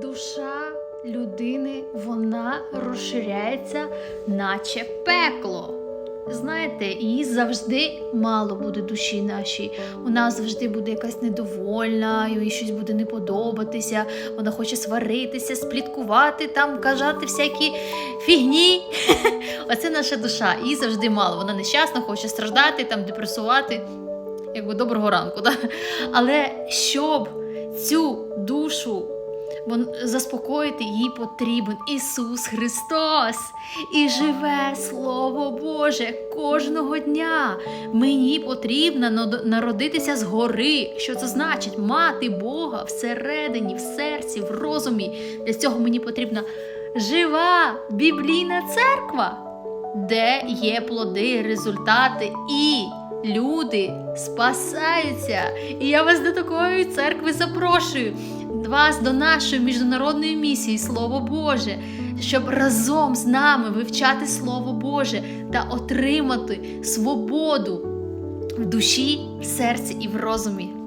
Душа людини вона розширяється, наче пекло. Знаєте, її завжди мало буде душі нашій. Вона завжди буде якась недовольна, їй щось буде не подобатися, вона хоче сваритися, спліткувати, там казати всякі фігні. Оце наша душа. Її завжди мало. Вона нещасна, хоче страждати, там депресувати. Якби доброго ранку. Да? Але щоб цю душу вон, заспокоїти, їй потрібен Ісус Христос. І живе Слово Боже кожного дня. Мені потрібно народитися згори. Що це значить? Мати Бога всередині, в серці, в розумі. Для цього мені потрібна жива біблійна церква, де є плоди, результати і люди спасаються. І я вас до такої церкви запрошую. Вас до нашої міжнародної місії Слово Боже, щоб разом з нами вивчати Слово Боже та отримати свободу в душі, в серці і в розумі.